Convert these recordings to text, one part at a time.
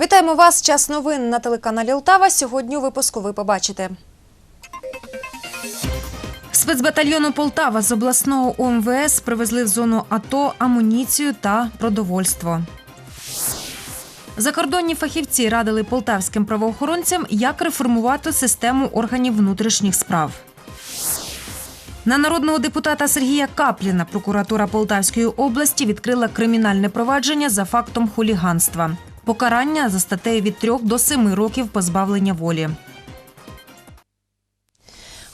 Вітаємо вас. Час новин на телеканалі Лтава. Сьогодні у випуску ви побачите. Спецбатальйону Полтава з обласного УМВС привезли в зону АТО амуніцію та продовольство. Закордонні фахівці радили полтавським правоохоронцям, як реформувати систему органів внутрішніх справ. На народного депутата Сергія Капліна прокуратура Полтавської області відкрила кримінальне провадження за фактом хуліганства. Покарання за статтею від 3 до 7 років позбавлення волі.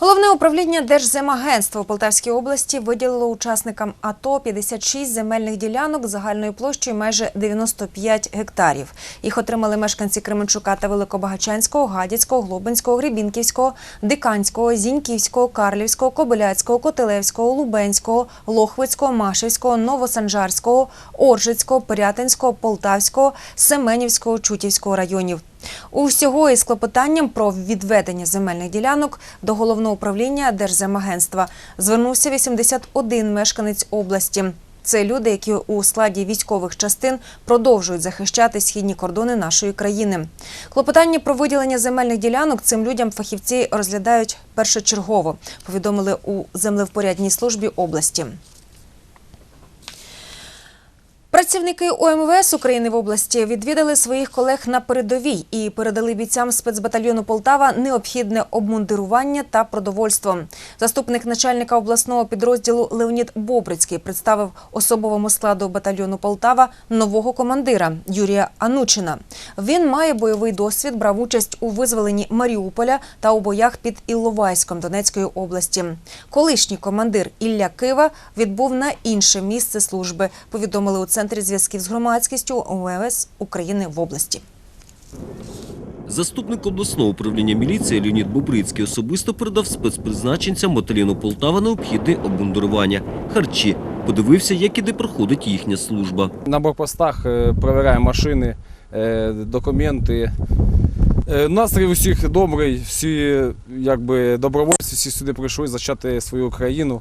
Головне управління Держземагентства у Полтавській області виділило учасникам АТО 56 земельних ділянок загальною площею майже 95 гектарів. Їх отримали мешканці Кременчука та Великобагачанського, Гадяцького, Глобинського, Гребінківського, Диканського, Зіньківського, Карлівського, Кобиляцького, Котелевського, Лубенського, Лохвицького, Машівського, Новосанжарського, Оржицького, Пирятинського, Полтавського, Семенівського, Чутівського районів. Усього із клопотанням про відведення земельних ділянок до головного управління Держземагентства звернувся 81 мешканець області. Це люди, які у складі військових частин продовжують захищати східні кордони нашої країни. Клопотання про виділення земельних ділянок цим людям фахівці розглядають першочергово. Повідомили у землевпорядній службі області. Працівники ОМВС України в області відвідали своїх колег на передовій і передали бійцям спецбатальйону Полтава необхідне обмундирування та продовольство. Заступник начальника обласного підрозділу Леонід Бобрицький представив особовому складу батальйону Полтава нового командира Юрія Анучина. Він має бойовий досвід, брав участь у визволенні Маріуполя та у боях під Ілловайськом Донецької області. Колишній командир Ілля Кива відбув на інше місце служби. Повідомили у центрі зв'язків з громадськістю ОМВС України в області. Заступник обласного управління міліції Леонід Бобрицький особисто передав спецпризначенцям батальйону Полтава необхідне обмундирування, харчі. Подивився, як і де проходить їхня служба. На блокпостах е, перевіряємо машини, е, документи. Е, Настрій у всіх добрий, всі якби добровольці, всі сюди прийшли зачати свою країну.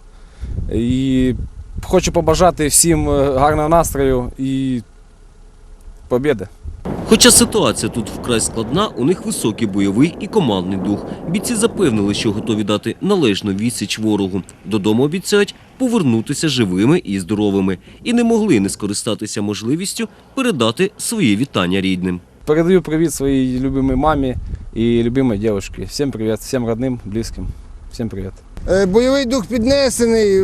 І хочу побажати всім е, гарного настрою і побєди. Хоча ситуація тут вкрай складна, у них високий бойовий і командний дух. Бійці запевнили, що готові дати належну відсіч ворогу. Додому обіцяють повернутися живими і здоровими. І не могли не скористатися можливістю передати свої вітання рідним. Передаю привіт своїй любимій мамі і любимій дівчинці. Всім привіт, всім родним, близьким. Всім привіт. Е, Бойовий дух піднесений,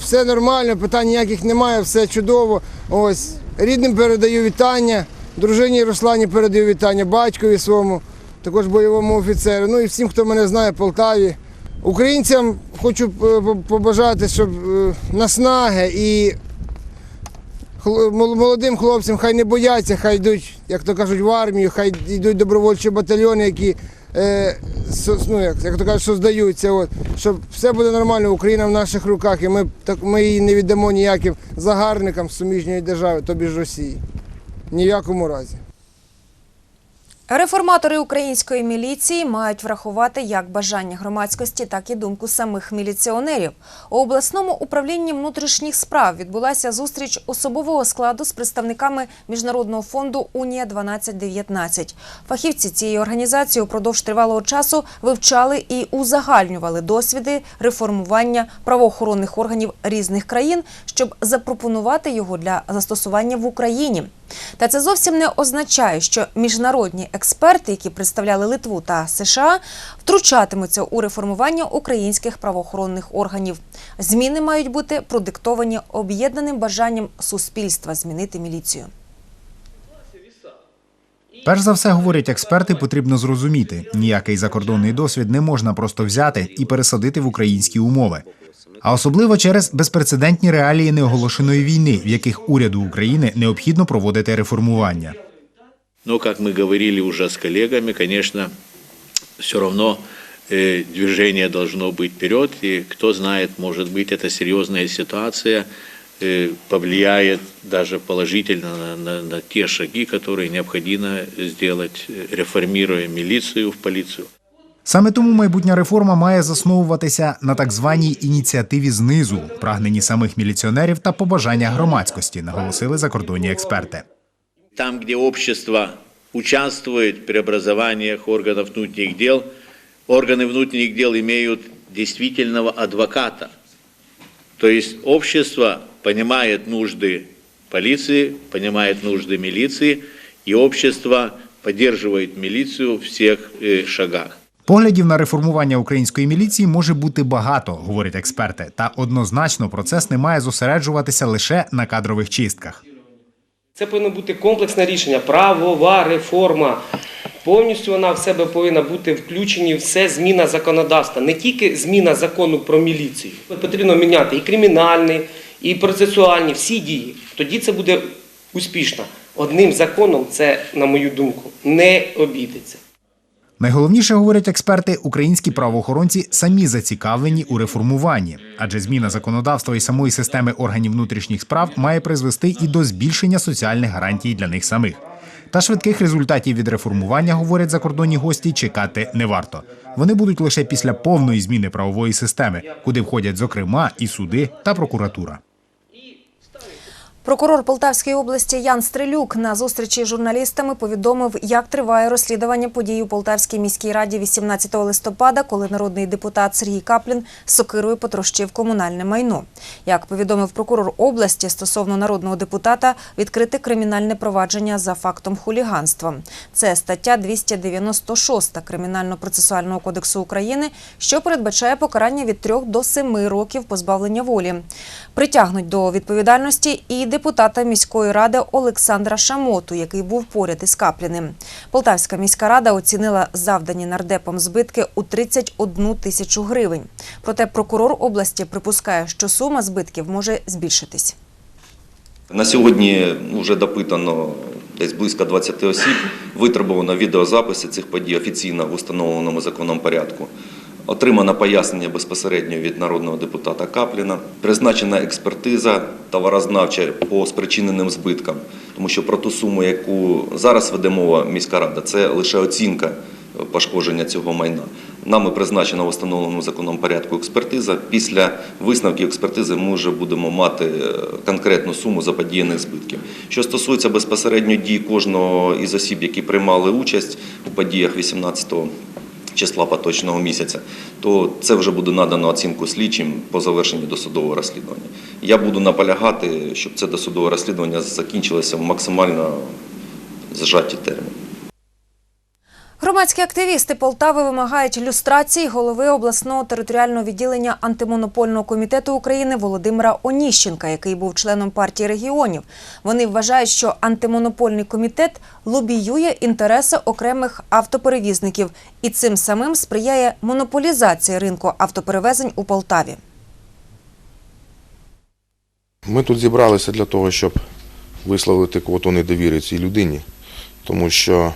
все нормально, питань ніяких немає, все чудово. Ось рідним передаю вітання, дружині Руслані передаю вітання, батькові своєму, також бойовому офіцеру. Ну і всім, хто мене знає, Полтаві. Українцям хочу побажати, щоб е, наснаги і молодим хлопцям хай не бояться, хай йдуть, як то кажуть, в армію, хай йдуть добровольчі батальйони, які е, ну, як, як то кажуть, создаються. От, щоб все буде нормально, Україна в наших руках, і ми, так, ми її не віддамо ніяким загарбникам суміжньої держави, тобі ж Росії. Ніякому разі. Реформатори української міліції мають врахувати як бажання громадськості, так і думку самих міліціонерів. У обласному управлінні внутрішніх справ відбулася зустріч особового складу з представниками міжнародного фонду Унія 1219 Фахівці цієї організації упродовж тривалого часу вивчали і узагальнювали досвіди реформування правоохоронних органів різних країн, щоб запропонувати його для застосування в Україні. Та це зовсім не означає, що міжнародні експерти, які представляли Литву та США, втручатимуться у реформування українських правоохоронних органів. Зміни мають бути продиктовані об'єднаним бажанням суспільства змінити міліцію. Перш за все, говорять експерти, потрібно зрозуміти, ніякий закордонний досвід не можна просто взяти і пересадити в українські умови А особливо через безпрецедентні реалії неоголошеної війни, в яких уряду України необхідно проводити реформування. Но, как мы говорили уже с коллегами, конечно, все равно э, движение должно быть вперед, и кто знает, может быть, эта серьезная ситуация э, повлияет даже положительно на, на- на те шаги, которые необходимо сделать, э, реформируя милицию в полицию. Саме тому майбутня реформа має засновуватися на так званій ініціативі знизу, прагненні самих міліціонерів та побажання громадськості, наголосили закордонні експерти. Там, где общество участвует в преобразованиях органов внутренних дел, органы внутренних дел имеют действительного адвоката. То есть общество понимает нужды полиции, понимает нужды милиции, и общество поддерживает милицию в всех э, шагах. Поглядів на реформування української міліції може бути багато, говорять експерти. Та однозначно процес не має зосереджуватися лише на кадрових чистках. Це повинно бути комплексне рішення, правова реформа. Повністю вона в себе повинна бути включені все зміна законодавства, не тільки зміна закону про міліцію. Потрібно міняти і кримінальний, і процесуальні, всі дії. Тоді це буде успішно. Одним законом це, на мою думку, не обійдеться. Найголовніше говорять експерти, українські правоохоронці самі зацікавлені у реформуванні, адже зміна законодавства і самої системи органів внутрішніх справ має призвести і до збільшення соціальних гарантій для них самих. Та швидких результатів від реформування, говорять закордонні гості, чекати не варто. Вони будуть лише після повної зміни правової системи, куди входять зокрема і суди та прокуратура. Прокурор Полтавської області Ян Стрелюк на зустрічі з журналістами повідомив, як триває розслідування подій у Полтавській міській раді 18 листопада, коли народний депутат Сергій Каплін сокирою потрощив комунальне майно. Як повідомив прокурор області стосовно народного депутата, відкрите кримінальне провадження за фактом хуліганства. Це стаття 296 Кримінально-процесуального кодексу України, що передбачає покарання від 3 до 7 років позбавлення волі. Притягнуть до відповідальності і депутата міської ради Олександра Шамоту, який був поряд із Капліним. Полтавська міська рада оцінила завдані нардепом збитки у 31 тисячу гривень. Проте прокурор області припускає, що сума збитків може збільшитись. На сьогодні вже допитано десь близько 20 осіб, витребувано відеозаписи цих подій офіційно в установленому законом порядку. Отримано пояснення безпосередньо від народного депутата Капліна, призначена експертиза товарознавча по спричиненим збиткам, тому що про ту суму, яку зараз веде мова міська рада, це лише оцінка пошкодження цього майна. Нами призначена в встановленому законом порядку експертиза. Після висновків експертизи ми вже будемо мати е, конкретну суму заподіяних збитків. Що стосується безпосередньо дій кожного із осіб, які приймали участь у подіях 18 числа поточного місяця, то це вже буде надано оцінку слідчим по завершенні досудового розслідування. Я буду наполягати, щоб це досудове розслідування закінчилося в максимально зжаті терміни. Громадські активісти Полтави вимагають люстрації голови обласного територіального відділення антимонопольного комітету України Володимира Оніщенка, який був членом партії регіонів. Вони вважають, що антимонопольний комітет лобіює інтереси окремих автоперевізників і цим самим сприяє монополізації ринку автоперевезень у Полтаві. Ми тут зібралися для того, щоб висловити квоту недовіри цій людині, тому що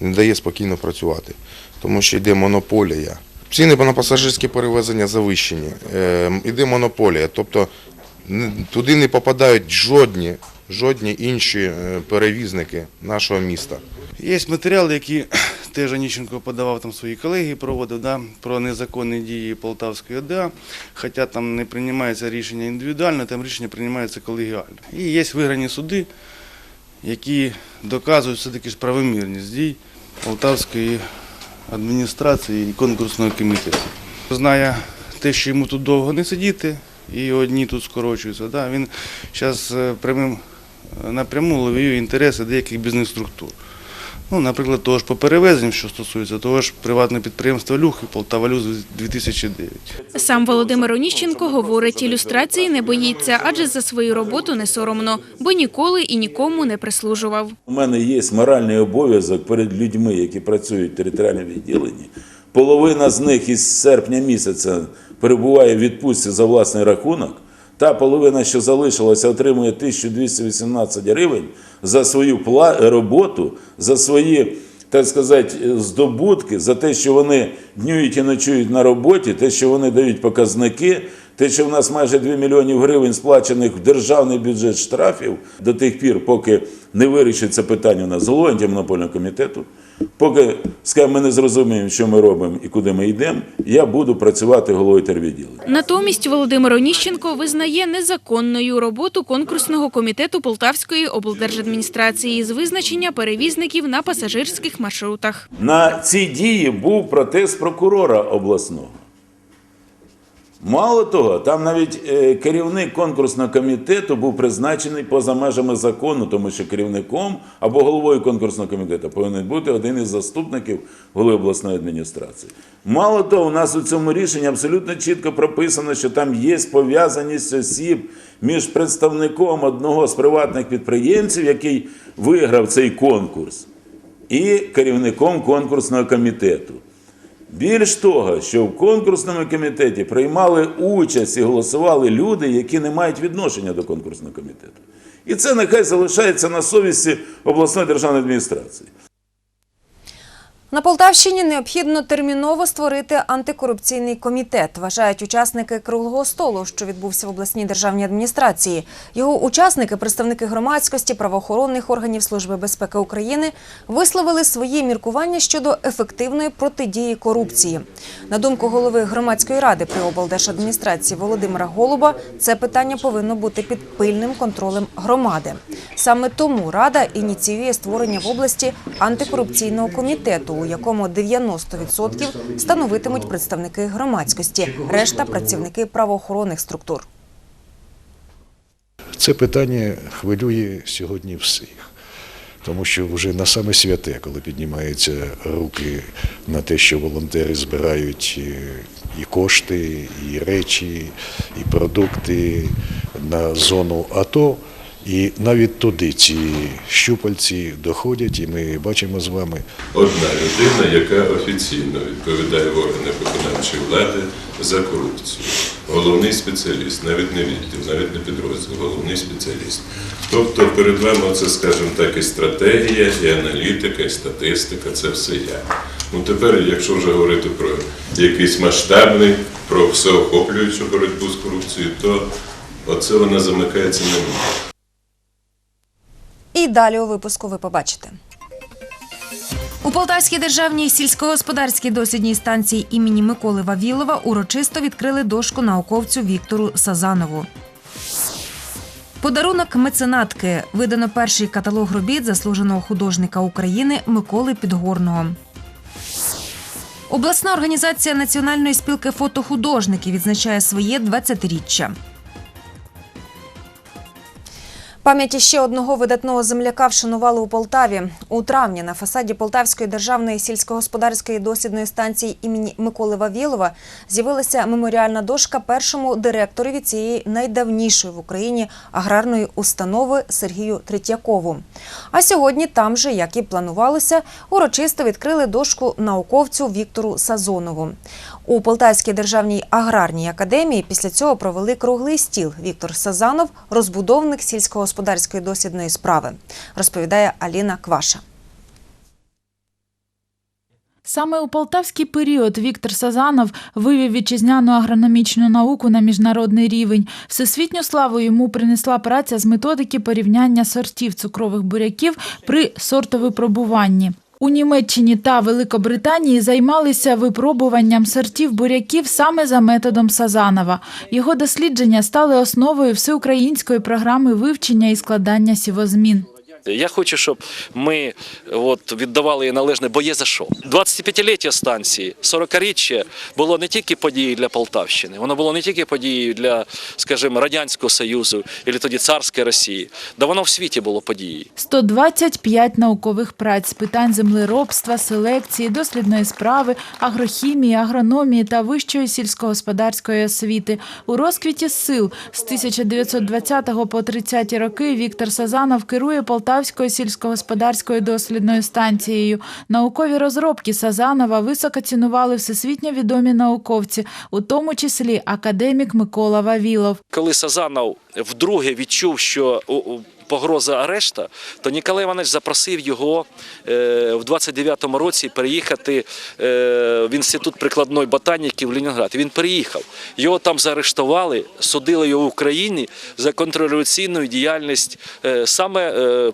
не дає спокійно працювати, тому що йде монополія. Ціни на пасажирські перевезення завищені, е, йде монополія, тобто туди не попадають жодні, жодні інші е, перевізники нашого міста. Є матеріали, які теж Аніщенко подавав там свої колеги, проводив да, про незаконні дії Полтавської ОДА, хоча там не приймається рішення індивідуально, там рішення приймається колегіально. І є виграні суди, які доказують все-таки ж правомірність дій Полтавської адміністрації і конкурсного комітету. Знає те, що йому тут довго не сидіти, і одні тут скорочуються. Да, він зараз прямим напряму ловіює інтереси деяких бізнес-структур. Ну, наприклад, того ж по перевезенню, що стосується того ж приватного підприємства Люх і Полтавалюз 2009. Сам Володимир Оніщенко говорить, ілюстрації не боїться, адже за свою роботу не соромно, бо ніколи і нікому не прислужував. У мене є моральний обов'язок перед людьми, які працюють в територіальному відділенні. Половина з них із серпня місяця перебуває в відпустці за власний рахунок. Та половина, що залишилася, отримує 1218 гривень за свою роботу, за свої так сказати, здобутки за те, що вони днюють і ночують на роботі, те, що вони дають показники, те, що в нас майже 2 мільйонів гривень сплачених в державний бюджет штрафів до тих пір, поки не вирішиться питання у нас з головою комітету, поки скажімо, ми не зрозуміємо, що ми робимо і куди ми йдемо, я буду працювати головою тервідділення. Натомість Володимир Оніщенко визнає незаконною роботу конкурсного комітету Полтавської облдержадміністрації з визначення перевізників на пасажирських маршрутах. На ці дії був протест прокурора обласного. Мало того, там навіть е, керівник конкурсного комітету був призначений поза межами закону, тому що керівником або головою конкурсного комітету повинен бути один із заступників голови обласної адміністрації. Мало того, у нас у цьому рішенні абсолютно чітко прописано, що там є пов'язаність осіб між представником одного з приватних підприємців, який виграв цей конкурс, і керівником конкурсного комітету. Більш того, що в конкурсному комітеті приймали участь і голосували люди, які не мають відношення до конкурсного комітету. І це нехай залишається на совісті обласної державної адміністрації. На Полтавщині необхідно терміново створити антикорупційний комітет, вважають учасники круглого столу, що відбувся в обласній державній адміністрації. Його учасники, представники громадськості, правоохоронних органів Служби безпеки України, висловили свої міркування щодо ефективної протидії корупції. На думку голови громадської ради при облдержадміністрації Володимира Голуба, це питання повинно бути під пильним контролем громади. Саме тому рада ініціює створення в області антикорупційного комітету, у якому 90% становитимуть представники громадськості, решта працівники правоохоронних структур. Це питання хвилює сьогодні всіх. Тому що вже на саме святе, коли піднімаються руки на те, що волонтери збирають е, і кошти, і речі, і продукти на зону АТО, і навіть туди ці щупальці доходять, і ми бачимо з вами Одна людина, яка офіційно відповідає в органах виконавчої влади за корупцію. Головний спеціаліст, навіть не відділ, навіть не підрозділ, головний спеціаліст. Тобто перед вами це, скажімо так, і стратегія, і аналітика, і статистика, це все я. Ну тепер, якщо вже говорити про якийсь масштабний, про всеохоплюючу боротьбу з корупцією, то оце вона замикається на мені. І далі у випуску ви побачите. У Полтавській державній сільськогосподарській дослідній станції імені Миколи Вавілова урочисто відкрили дошку науковцю Віктору Сазанову. Подарунок меценатки видано перший каталог робіт заслуженого художника України Миколи Підгорного. Обласна організація Національної спілки фотохудожників відзначає своє 20-річчя. Пам'яті ще одного видатного земляка вшанували у Полтаві. У травні на фасаді Полтавської державної сільськогосподарської дослідної станції імені Миколи Вавілова з'явилася меморіальна дошка першому директорові цієї найдавнішої в Україні аграрної установи Сергію Третьякову. А сьогодні там же, як і планувалося, урочисто відкрили дошку науковцю Віктору Сазонову. У Полтавській державній аграрній академії після цього провели круглий стіл. Віктор Сазанов, розбудовник сільськогосподарської дослідної справи, розповідає Аліна Кваша. Саме у полтавський період Віктор Сазанов вивів вітчизняну агрономічну науку на міжнародний рівень. Всесвітню славу йому принесла праця з методики порівняння сортів цукрових буряків при сортовипробуванні. У Німеччині та Великобританії займалися випробуванням сортів буряків саме за методом Сазанова. Його дослідження стали основою всеукраїнської програми вивчення і складання сівозмін. Я хочу, щоб ми от, віддавали їй належне, бо є за що. 25-ліття станції, 40-річчя було не тільки подією для Полтавщини, воно було не тільки подією для, скажімо, Радянського Союзу або тоді царської Росії, да воно в світі було подією. 125 наукових праць з питань землеробства, селекції, дослідної справи, агрохімії, агрономії та вищої сільськогосподарської освіти. У розквіті сил з 1920 по 30 роки Віктор Сазанов керує Полтавською сільськогосподарською дослідною станцією. Наукові розробки Сазанова високо цінували всесвітньо відомі науковці, у тому числі академік Микола Вавілов. Коли Сазанов вдруге відчув, що погроза арешта, то Ніколай Іванович запросив його е, в 29-му році переїхати е, в інститут прикладної ботаніки в Ленінград. Він переїхав. Його там заарештували, судили його в Україні за контрреволюційну діяльність е, саме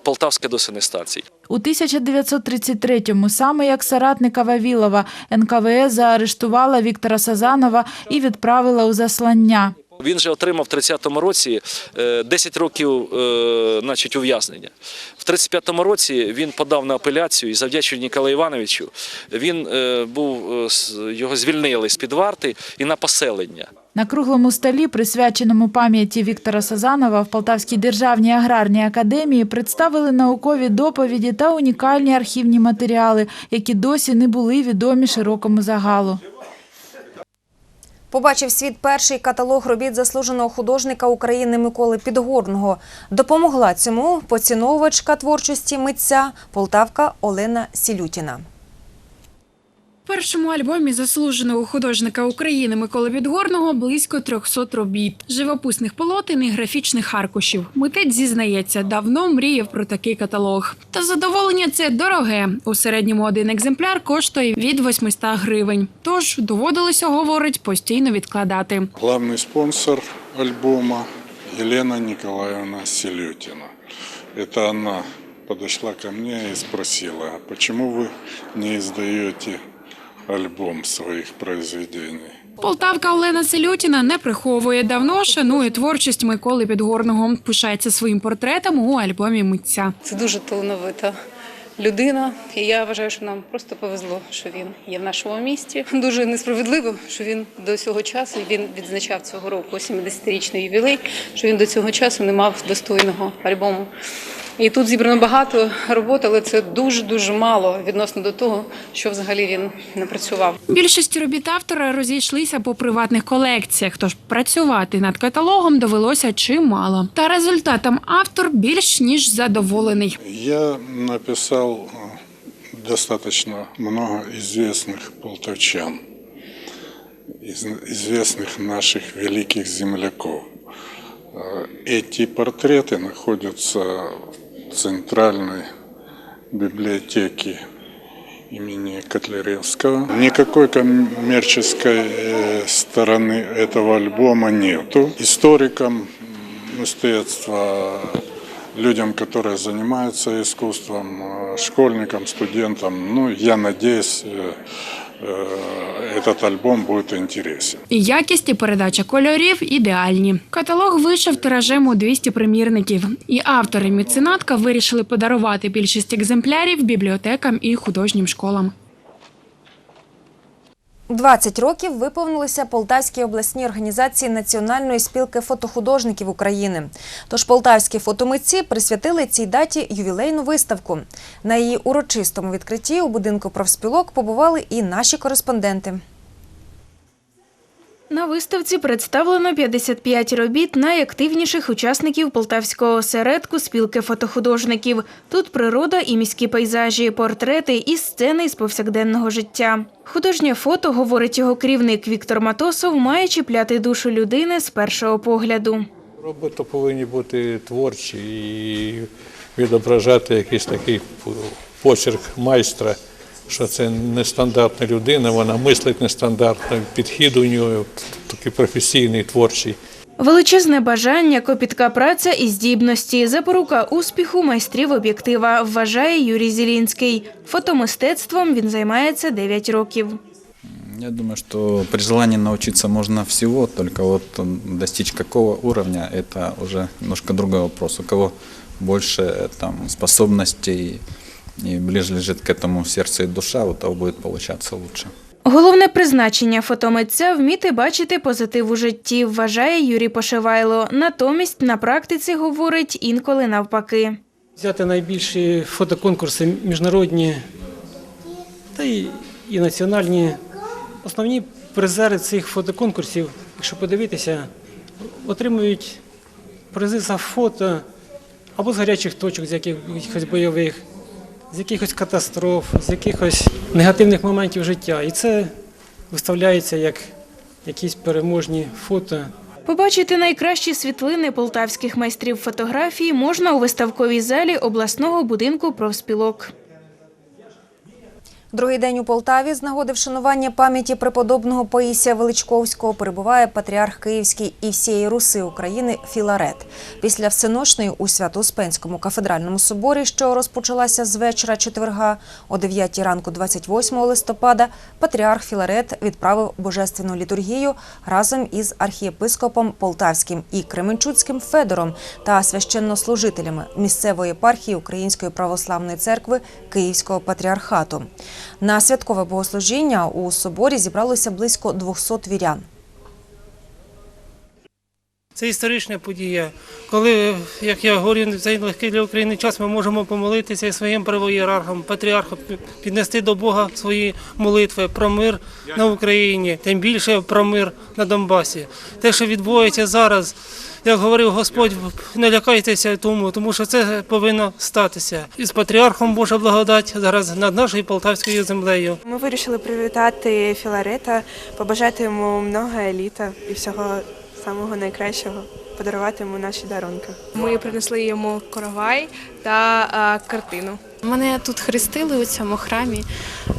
Полтавська досинстанції. У 1933-му саме як соратника Вавілова НКВС заарештувала Віктора Сазанова і відправила у заслання. Він же отримав в 30-му році е, 10 років е, значить, ув'язнення. В 35-му році він подав на апеляцію і завдячуючи Ніколаю Івановичу, він е, був, е, його звільнили з-під варти і на поселення. На круглому столі, присвяченому пам'яті Віктора Сазанова, в Полтавській державній аграрній академії представили наукові доповіді та унікальні архівні матеріали, які досі не були відомі широкому загалу. Побачив світ перший каталог робіт заслуженого художника України Миколи Підгорного. Допомогла цьому поціновувачка творчості митця Полтавка Олена Сілютіна. В першому альбомі заслуженого художника України Миколи Підгорного близько 300 робіт, живописних полотен і графічних аркушів. Митець зізнається, давно мріяв про такий каталог. Та задоволення це дороге. У середньому один екземпляр коштує від 800 гривень. Тож доводилося, говорить, постійно відкладати. Главный спонсор альбома Елена Николаевна Селютина. Это она подошла ко мне и спросила, а почему вы не издаете альбом своих произведений? Полтавка Олена Селютіна не приховує давно, шанує творчість Миколи Підгорного. Пишається своїм портретом у альбомі митця. Це дуже талановита людина. І я вважаю, що нам просто повезло, що він є в нашому місті. Дуже несправедливо, що він до цього часу він відзначав цього року 70-річний ювілей, що він до цього часу не мав достойного альбому. І тут зібрано багато роботи, але це дуже дуже мало відносно до того, що взагалі він напрацював. Більшість робіт автора розійшлися по приватних колекціях, тож працювати над каталогом довелося чимало. Та результатом автор більш ніж задоволений. Я написал э, достаточно много известных полтавчан, из- известных наших великих земляков. Э, Эти портреты находятся в центральной библиотеке имени Котляревского. Никакой коммерческой э, стороны этого альбома нету. Историкам искусства, людям, которые занимаются искусством, э, школьникам, студентам, ну, я надеюсь, э, этот альбом будет интересен. І якість і передача кольорів ідеальні. Каталог вийшов тиражем у 200 примірників. І автори міценатка вирішили подарувати більшість екземплярів бібліотекам і художнім школам. 20 років виповнилися Полтавській обласній організації Національної спілки фотохудожників України. Тож полтавські фотомитці присвятили цій даті ювілейну виставку. На її урочистому відкритті у будинку профспілок побували і наші кореспонденти. На виставці представлено 55 робіт найактивніших учасників полтавського осередку спілки фотохудожників. Тут природа і міські пейзажі, портрети і сцени з повсякденного життя. Художнє фото, говорить його керівник Віктор Матосов, має чіпляти душу людини з першого погляду. Роботи повинні бути творчі і відображати якийсь такий почерк майстра, що це нестандартна людина, вона мислить нестандартно, підхід у нього такий професійний, творчий. Величезне бажання, копітка праця і здібності, запорука успіху майстрів об'єктива, вважає Юрій Зілінський. Фотомистецтвом він займається 9 років. Я думаю, что при желании научиться можно всего, только вот достичь какого уровня, это уже немножко другой вопрос. У кого больше э, там способностей и ближе лежит к этому сердце и душа, у того будет получаться лучше. Головне призначення фотомитця вміти бачити позитив у житті, вважає Юрій Пошивайло. Натомість на практиці говорить інколи навпаки. Взяти найбільші фотоконкурси міжнародні та й, і національні. Основні призери цих фотоконкурсів, якщо подивитися, отримують призи за фото або з гарячих точок, з якихось бойових, з якихось катастроф, з якихось негативних моментів життя. І це виставляється як якісь переможні фото. Побачити найкращі світлини полтавських майстрів фотографії можна у виставковій залі обласного будинку профспілок. Другий день у Полтаві з нагоди вшанування пам'яті преподобного Паїсія Величковського перебуває патріарх Київський і всієї Руси України Філарет. Після всеночної у Свято-Успенському кафедральному соборі, що розпочалася з вечора четверга о 9 ранку 28 листопада, патріарх Філарет відправив божественну літургію разом із архієпископом Полтавським і Кременчуцьким Федором та священнослужителями місцевої єпархії Української православної церкви Київського патріархату. На святкове богослужіння у соборі зібралося близько 200 вірян. Це історична подія, коли, як я говорю, в цей легкий для України час ми можемо помолитися і своїм правоєрархам, патріархам, піднести до Бога свої молитви про мир на Україні, тим більше про мир на Донбасі. Те, що відбувається зараз, як говорив Господь, не лякайтеся тому, тому що це повинно статися. І з патріархом Божа благодать зараз над нашою полтавською землею. Ми вирішили привітати Філарета, побажати йому много еліта і всього самого найкращого, подарувати йому наші дарунки. Ми принесли йому коровай та а, картину. Мене тут хрестили у цьому храмі,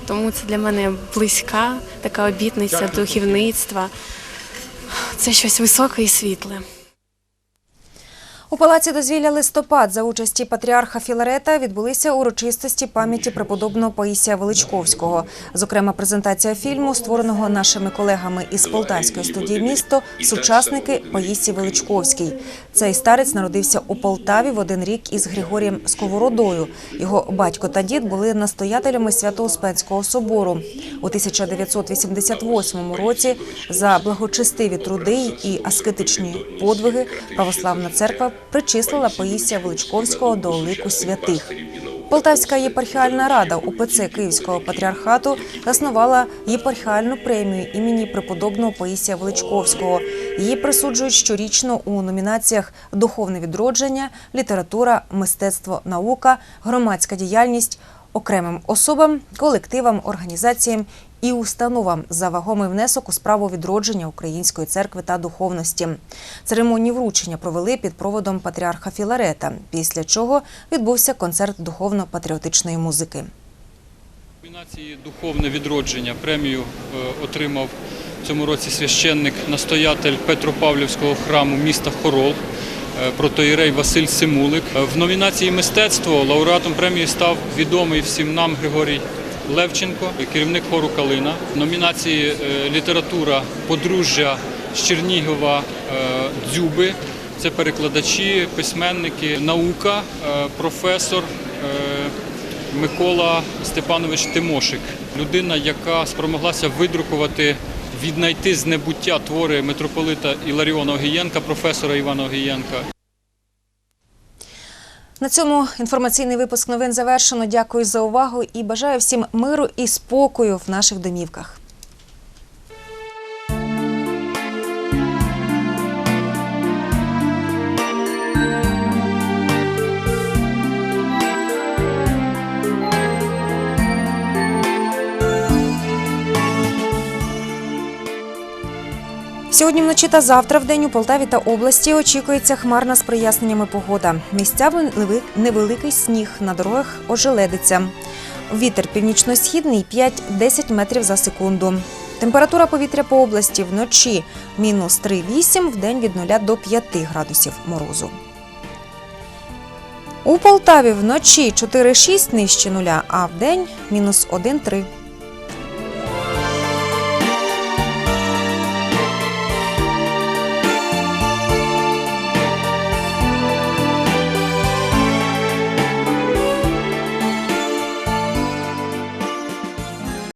тому це для мене близька така обітниця духовництва. Це щось високе і світле. У палаці дозвілля листопад за участі патріарха Філарета відбулися урочистості пам'яті преподобного Паїсія Величковського. Зокрема, презентація фільму, створеного нашими колегами із полтавської студії місто Сучасники Паїсій Величковський. Цей старець народився у Полтаві в один рік із Григорієм Сковородою. Його батько та дід були настоятелями Свято-Успенського собору. У 1988 році за благочестиві труди і аскетичні подвиги православна церква причислила Паїсія Величковського до лику святих. Полтавська єпархіальна рада УПЦ Київського патріархату заснувала єпархіальну премію імені преподобного Паїсія Величковського. Її присуджують щорічно у номінаціях Духовне відродження, література, мистецтво, наука, громадська діяльність, окремим особам, колективам, організаціям і установам за вагомий внесок у справу відродження української церкви та духовності. Церемонію вручення провели під проводом патріарха Філарета, після чого відбувся концерт духовно-патріотичної музики. номінації Духовне відродження премію е, отримав в цьому році священник, настоятель Петропавлівського храму міста Хорол, е, протоїрей Василь Симулик. Е, В номінації Мистецтво лауреатом премії став відомий всім нам Григорій Левченко, керівник хору Калина. Номінації е, Література подружжя з Чернігова е, Дзюби. Це перекладачі, письменники, наука, е, професор. Микола Степанович Тимошик, людина, яка спромоглася видрукувати, віднайти з небуття твори митрополита Іларіона Огієнка, професора Івана Огієнка. На цьому інформаційний випуск новин завершено. Дякую за увагу і бажаю всім миру і спокою в наших домівках. Сьогодні вночі та завтра в день у Полтаві та області очікується хмарна з проясненнями погода. Місцями невеликий сніг, на дорогах ожеледиться. Вітер північно-східний 5-10 метрів за секунду. Температура повітря по області вночі мінус 3,8, в день від 0 до 5 градусів морозу. У Полтаві вночі 4,6 нижче нуля, а в день мінус 1,3.